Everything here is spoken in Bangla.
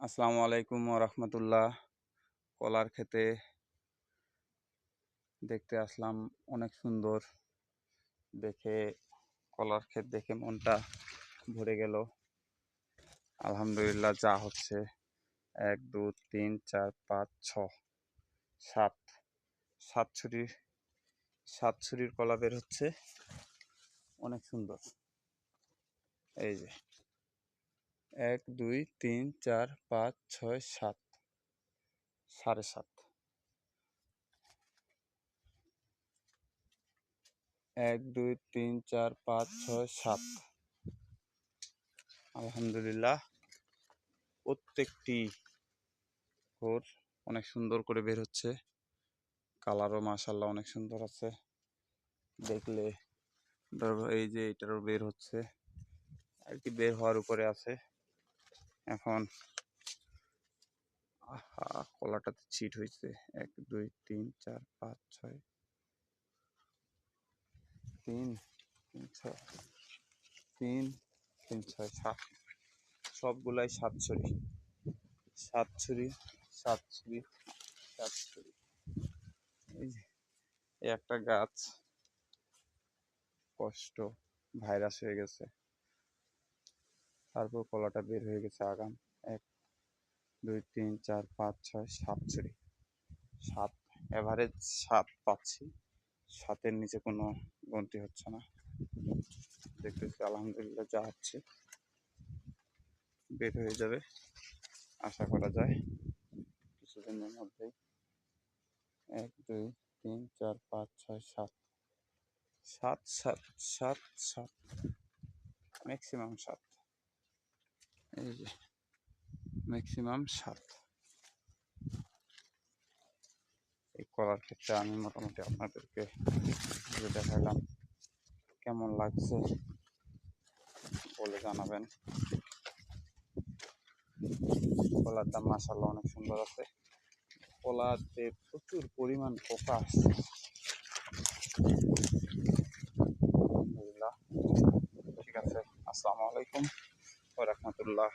আসসালামু আলাইকুম রহমতুল্লাহ। কলার খেতে দেখতে আসলাম অনেক সুন্দর। দেখে কলার ক্ষেত দেখে মনটা ভরে গেল। আলহামদুলিল্লাহ যা হচ্ছে এক, দু, তিন, চার, পাঁচ, ছ, সাত। সাত ছুরির সাত ছুরির কলা বের হচ্ছে। অনেক সুন্দর। এই যে। এক, দুই, তিন, চার, পাঁচ, ছয়, সাত। সাড়ে সাত। এক, দুই, তিন, চার, পাঁচ, ছয়, সাত। আলহামদুলিল্লাহ। প্রত্যেকটি ওর অনেক সুন্দর করে বের হচ্ছে। কালারও মাসাল্লাহ অনেক সুন্দর আছে। দেখলে এই যে এটারও বের হচ্ছে। আর কি বের হওয়ার উপরে আছে। এখন আহা কলাটাতে চিট হয়েছে। এক, দুই, তিন, চার, পাঁচ, ছয়, তিন তিন, ছয়, তিন তিন, ছয়, সাত। সবগুলাই সাত ছড়ি সাত ছুরি সাত ছুরি সাত ছড়ি এই যে, এই একটা গাছ কষ্ট, ভাইরাস হয়ে গেছে। তারপর কলাটা বের হয়ে গেছে আগাম। এক, দুই, তিন, চার, পাঁচ, ছয়, সাত ছুরি। সাত এভারেজ সাত পাচ্ছি। সাতের নিচে কোনো গন্তি হচ্ছে না। দেখতেছি, আলহামদুলিল্লাহ যা হচ্ছে, বের হয়ে যাবে। আশা করা যায়। কিছুদিনের মধ্যেই। এক, দুই, তিন, চার, পাঁচ, ছয়, সাত। সাত সাত সাত সাত। ম্যাক্সিমাম সাত। এই যে ম্যাক্সিমাম সাত। এই করার ক্ষেত্রে আমি মোটামুটি আপনাদেরকে দেখালাম। কেমন লাগছে বলে জানাবেন। কলার দাম মাসাল্লাহ অনেক সুন্দর আছে। কলাতে প্রচুর পরিমাণ পোকা আসছে ঠিক আছে, আসসালামু আলাইকুম। ওরহমতুল্লাহ